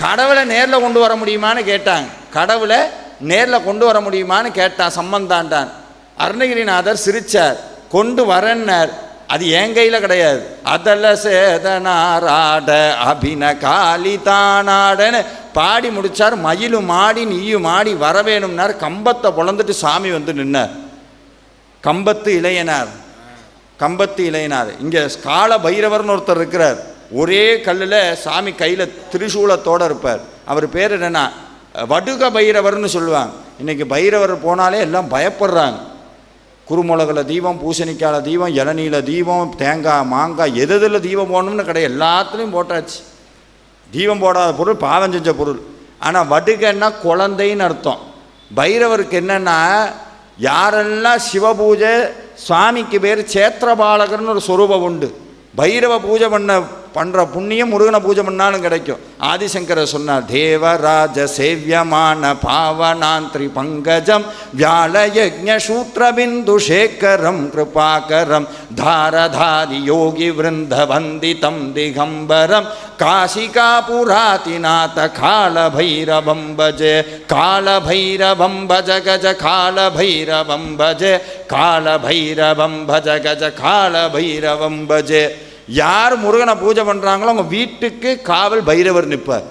கடவுளை நேரில் கொண்டு வர முடியுமான்னு கேட்டாங்க. கடவுளை நேரில் கொண்டு வர முடியுமான்னு கேட்டான் சம்பந்தாண்டான் அருணகிரிநாதர் சிரிச்சார் கொண்டு வரன்னார். அது என் கையில் கிடையாது. அதல்ல சேதனாராட அபின காளி தானாடன்னு. பாடி முடிச்சார் மயிலும் மாடி நீயும் மாடி வரவேணும்னார். கம்பத்தை பொழந்துட்டு சாமி வந்து நின்னார். கம்பத்து இளையனார். கம்பத்து இளையனார். இங்கே கால பைரவர்னு ஒருத்தர் இருக்கிறார். ஒரே கல்லில் சாமி கையில் திரிசூலத்தோடு இருப்பார். அவர் பேர் என்னென்னா வடுக பைரவர்னு சொல்லுவாங்க. இன்றைக்கி பைரவர் போனாலே எல்லாம் பயப்படுறாங்க. குறுமுளகில் தீபம் பூசணிக்கால தீபம் இளநீல தீபம் தேங்காய் மாங்காய் எது எதில் தீபம் போடணும்னு கிடையாது. எல்லாத்துலேயும் போட்டாச்சு. தீபம் போடாத பொருள் பாவம் செஞ்ச பொருள். ஆனால் வடுகன்னா குழந்தைன்னு அர்த்தம். பைரவருக்கு என்னென்னா யாரெல்லாம் சிவபூஜை சுவாமிக்கு பேர் சேத்திரபாலகர்னு ஒரு சொரூபம் உண்டு. பைரவ பூஜை பண்ண பண்ணுற புண்ணியம் முருகனை பூஜை பண்ணாலும் கிடைக்கும். ஆதிசங்கரர் சொன்னார் தேவராஜ சேவியமான பாவனாந்திரி பங்கஜம் வியாழ யஜ்ஞ சூத்ரபிந்து சேகரம் கிருபாகரம் தாரதாரி யோகி விருந்த வந்திதம் திகம்பரம் காசிகா காசிகாபுராதிநாத காலபைரவம் பஜ காலபைரவம் பஜ கஜ காலபைரவம் பஜ காலபைரவம் பஜ கஜ காலபைரவம் பஜே யார் முருகனை பூஜை பண்ணுறாங்களோ அவங்க வீட்டுக்கு காவல் பைரவர் நிற்பார்